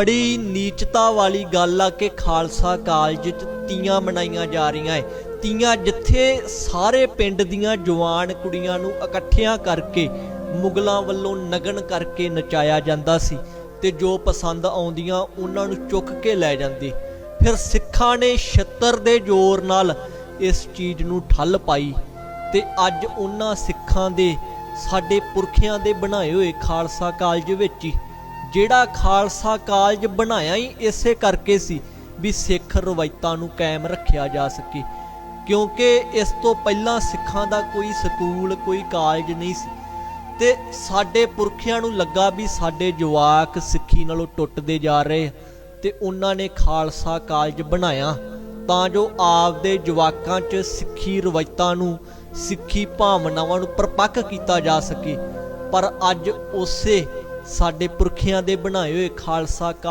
ਬੜੀ ਨੀਚਤਾ ਵਾਲੀ ਗੱਲ ਆ ਕਿ ਖਾਲਸਾ ਕਾਲਜ 'ਚ ਤੀਆਂ ਮਨਾਈਆਂ ਜਾ ਰਹੀਆਂ ਏ। ਤੀਆਂ ਜਿੱਥੇ ਸਾਰੇ ਪਿੰਡ ਦੀਆਂ ਜਵਾਨ ਕੁੜੀਆਂ ਨੂੰ ਇਕੱਠਿਆਂ ਕਰਕੇ, ਮੁਗਲਾਂ ਵੱਲੋਂ ਨਗਨ ਕਰਕੇ ਨਚਾਇਆ ਜਾਂਦਾ ਸੀ ਤੇ ਜੋ ਪਸੰਦ ਆਉਂਦੀਆਂ ਉਹਨਾਂ ਨੂੰ ਚੁੱਕ ਕੇ ਲੈ ਜਾਂਦੇ। ਫਿਰ ਸਿੱਖਾਂ ਨੇ ਛੱਤਰ ਦੇ ਜ਼ੋਰ ਨਾਲ ਇਸ ਚੀਜ਼ ਨੂੰ ਠੱਲ ਪਾਈ ਤੇ ਅੱਜ ਉਹਨਾਂ ਸਿੱਖਾਂ ਦੇ, ਸਾਡੇ ਪੁਰਖਿਆਂ ਦੇ ਬਣਾਏ ਹੋਏ ਖਾਲਸਾ ਕਾਲਜ ਵਿੱਚ ਹੀ ਜਿਹੜਾ ਖਾਲਸਾ ਕਾਲਜ ਬਣਾਇਆ ਹੀ ਇਸੇ ਕਰਕੇ ਸੀ ਵੀ ਸਿੱਖ ਰਵਾਇਤਾਂ ਨੂੰ ਕਾਇਮ ਰੱਖਿਆ ਜਾ ਸਕੇ। ਕਿਉਂਕਿ ਇਸ ਤੋਂ ਪਹਿਲਾਂ ਸਿੱਖਾਂ ਦਾ ਕੋਈ ਸਕੂਲ, ਕੋਈ ਕਾਲਜ ਨਹੀਂ ਸੀ। ਤੇ ਸਾਡੇ ਪੁਰਖਿਆਂ ਨੂੰ ਲੱਗਾ ਵੀ ਸਾਡੇ ਜਵਾਕ ਸਿੱਖੀ ਨਾਲੋਂ ਟੁੱਟਦੇ ਜਾ ਰਹੇ ਆ ਤੇ ਉਹਨਾਂ ਨੇ ਖਾਲਸਾ ਕਾਲਜ ਬਣਾਇਆ ਤਾਂ ਜੋ ਆਪਦੇ ਜਵਾਕਾਂ 'ਚ ਸਿੱਖੀ ਰਵਾਇਤਾਂ ਨੂੰ, ਸਿੱਖੀ ਭਾਵਨਾਵਾਂ ਨੂੰ ਪਰਪੱਕ ਕੀਤਾ ਜਾ ਸਕੇ। ਪਰ ਅੱਜ ਉਸੇ ਸਾਡੇ ਪੁਰਖਿਆਂ ਦੇ ਬਣਾਏ ਹੋਏ ਖਾਲਸਾ ਕਾ-